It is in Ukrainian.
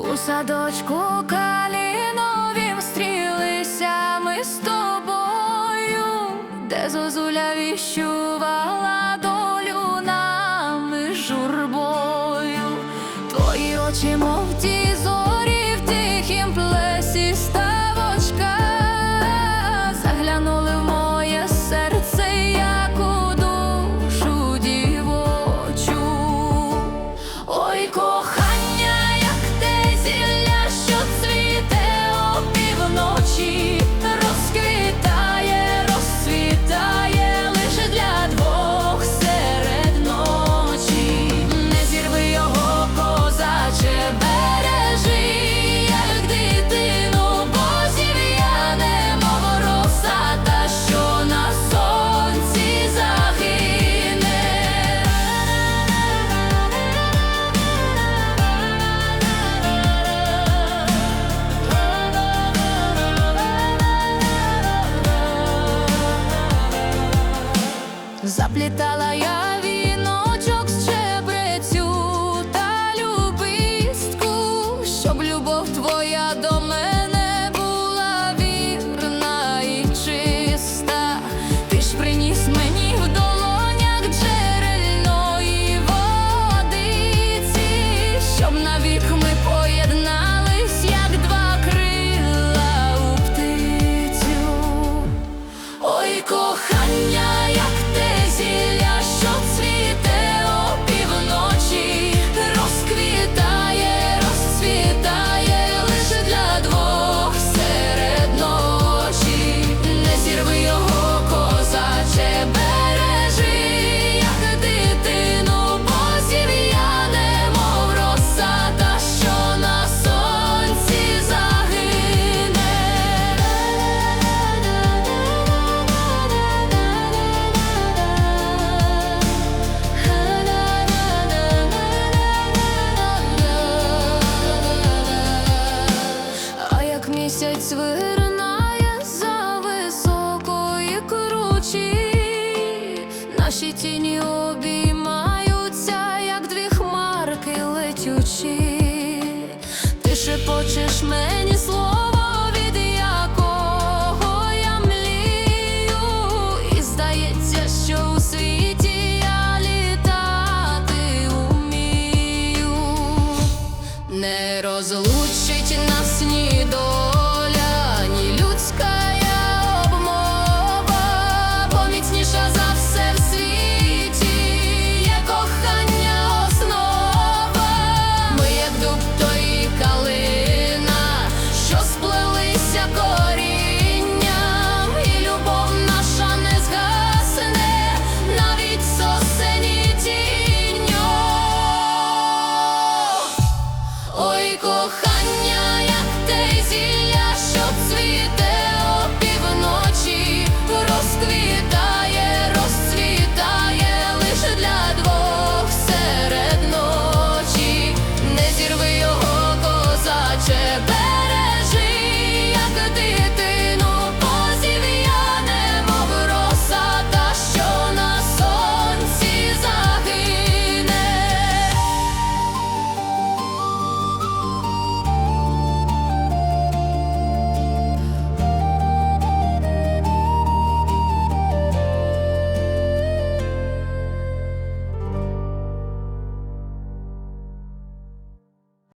У садочку каліновім стрілися ми з тобою, де зозуля віщувала. кохання. місяць за високої кручі, наші тіні обіймаються, як дві хмарки летючі, ти шепочеш мені.